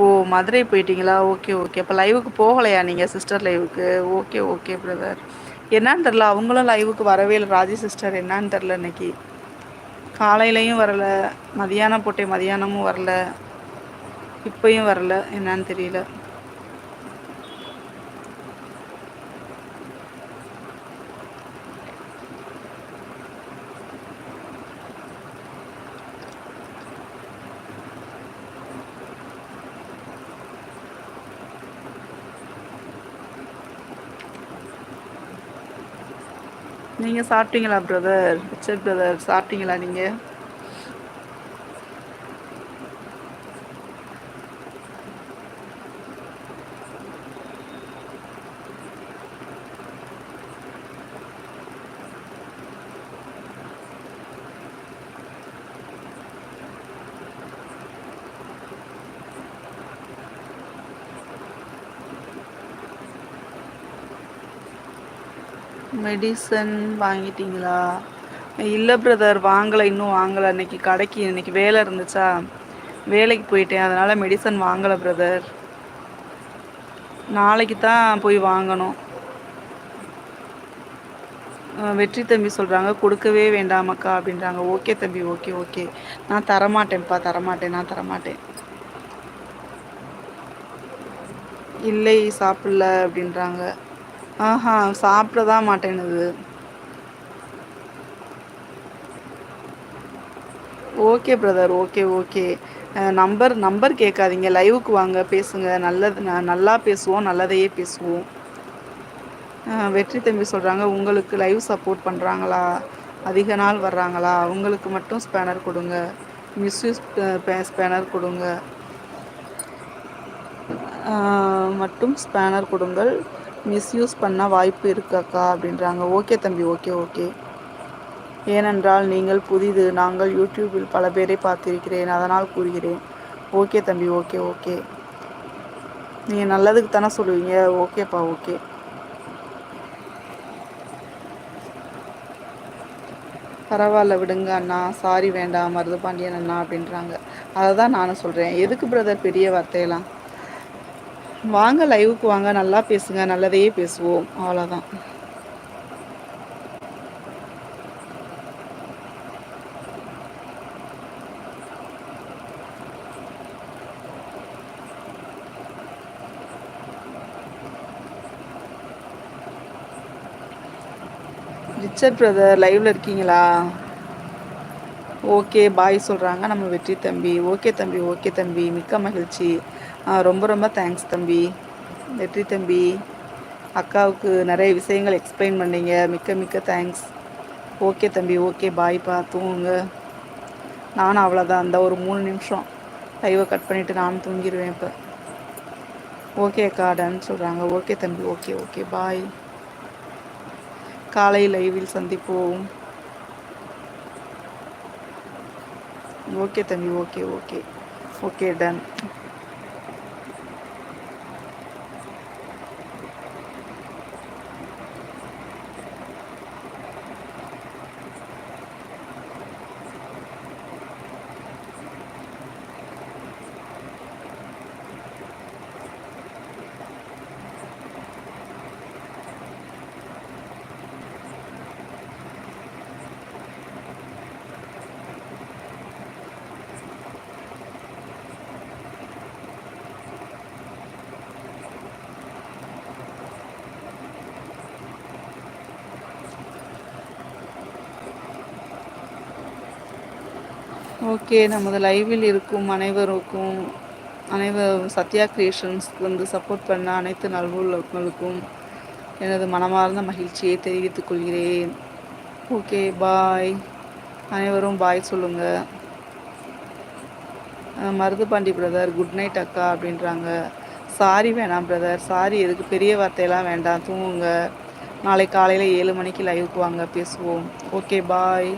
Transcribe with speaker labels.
Speaker 1: ஓ மதுரை போயிட்டீங்களா? Okay okay. அப்போ லைவுக்கு போகலையா நீங்கள் சிஸ்டர் லைவுக்கு ஓகே ஓகே பிரதர் என்னன்னு தெரில அவங்களும் லைவுக்கு வரவே இல்லை. ராஜி சிஸ்டர் என்னன்னு தெரில இன்னைக்கு. காலையிலையும் வரல மதியானம் போட்டே மதியானமும் வரல இப்போயும் வரல என்னன்னு தெரியல. நீங்கள் சாப்பிட்டீங்களா பிரதர் ரிச்சர்ட் பிரதர் சாப்பிட்டீங்களா நீங்கள் மெடிசன் வாங்கிட்டீங்களா? இல்லை பிரதர் வாங்கலை இன்னும் வாங்கலை. இன்னைக்கு கடைக்கு இன்னைக்கு வேலை இருந்துச்சா? வேலைக்கு போயிட்டேன். அதனால் மெடிசன் வாங்கலை பிரதர் நாளைக்கு தான் போய் வாங்கணும். வெற்றி தம்பி சொல்கிறாங்க கொடுக்கவே வேண்டாமக்கா அப்படின்றாங்க. ஓகே தம்பி ஓகே ஓகே. நான் தரமாட்டேன்ப்பா தரமாட்டேன் நான் தரமாட்டேன். இல்லை சாப்பிடல அப்படின்றாங்க. ஆஹா தான் மாட்டேனுது okay brother okay okay. Number number கேட்காதீங்க. லைவுக்கு வாங்க பேசுங்க. நல்லது நல்லா பேசுவோம் நல்லதையே பேசுவோம். வெற்றி தம்பி சொல்கிறாங்க உங்களுக்கு லைவ் சப்போர்ட் பண்ணுறாங்களா அதிக நாள் வர்றாங்களா? அவங்களுக்கு மட்டும் ஸ்பேனர் கொடுங்க. மிஸ்யூஸ் பே ஸ்பேனர் கொடுங்க. மட்டும் ஸ்பேனர் கொடுங்கள். மிஸ்யூஸ் பண்ண வாய்ப்பு இருக்காக்கா அப்படின்றாங்க. ஓகே தம்பி ஓகே ஓகே. ஏனென்றால் நீங்கள் புதிது. நாங்கள் யூடியூபில் பல பேரை பார்த்திருக்கிறேன். அதனால் கூறுகிறேன். ஓகே தம்பி ஓகே ஓகே. நீங்கள் நல்லதுக்கு தானே சொல்லுவீங்க. ஓகேப்பா ஓகே. பரவாயில்ல விடுங்க அண்ணா. சாரி வேண்டாம். மருது பாண்டியன் அண்ணா அப்படின்றாங்க. அதை தான் நானும் சொல்கிறேன் எதுக்கு பிரதர் பெரிய வார்த்தையெல்லாம்? வாங்க லைவுக்கு வாங்க நல்லா பேசுங்க நல்லதையே பேசுவோம். அவ்வளோதான் ரிச்சர்ட் பிரதர் லைவ்ல இருக்கீங்களா? ஓகே பாய் சொல்கிறாங்க நம்ம வெற்றி தம்பி. ஓகே தம்பி ஓகே தம்பி. மிக்க மகிழ்ச்சி. ரொம்ப ரொம்ப தேங்க்ஸ் தம்பி. வெற்றி தம்பி. அக்காவுக்கு நிறைய விஷயங்கள் எக்ஸ்பிளைன் பண்ணீங்க. மிக்க மிக்க தேங்க்ஸ் ஓகே தம்பி ஓகே பாய்ப்பா தூங்குங்க. நானும் அவ்வளோதான் அந்த ஒரு மூணு நிமிஷம் லைவை கட் பண்ணிவிட்டு நானும் தூங்கிடுவேன் இப்போ. ஓகே அக்கா டன் சொல்கிறாங்க ஓகே தம்பி ஓகே ஓகே பாய். காலை லைவில் சந்திப்போம். ஓகே தம்பி okay okay okay done okay நமது லைவில் இருக்கும் அனைவருக்கும் அனைவரும் சத்யா கிரியேஷன்ஸ்க்கு வந்து சப்போர்ட் பண்ண அனைத்து நல்வுள்ளவர்களுக்கும் எனது மனமார்ந்த மகிழ்ச்சியை தெரிவித்துக் கொள்கிறேன். ஓகே பாய் அனைவரும் பாய் சொல்லுங்க. மருதுபாண்டி பிரதர் குட் நைட் அக்கா அப்படின்றாங்க. சாரி வேணாம் பிரதர் சாரி எதுக்கு பெரிய வார்த்தையெல்லாம் வேண்டாம் தூங்குங்க. நாளை காலையில் ஏழு மணிக்கு லைவுக்கு வாங்க பேசுவோம். Okay bye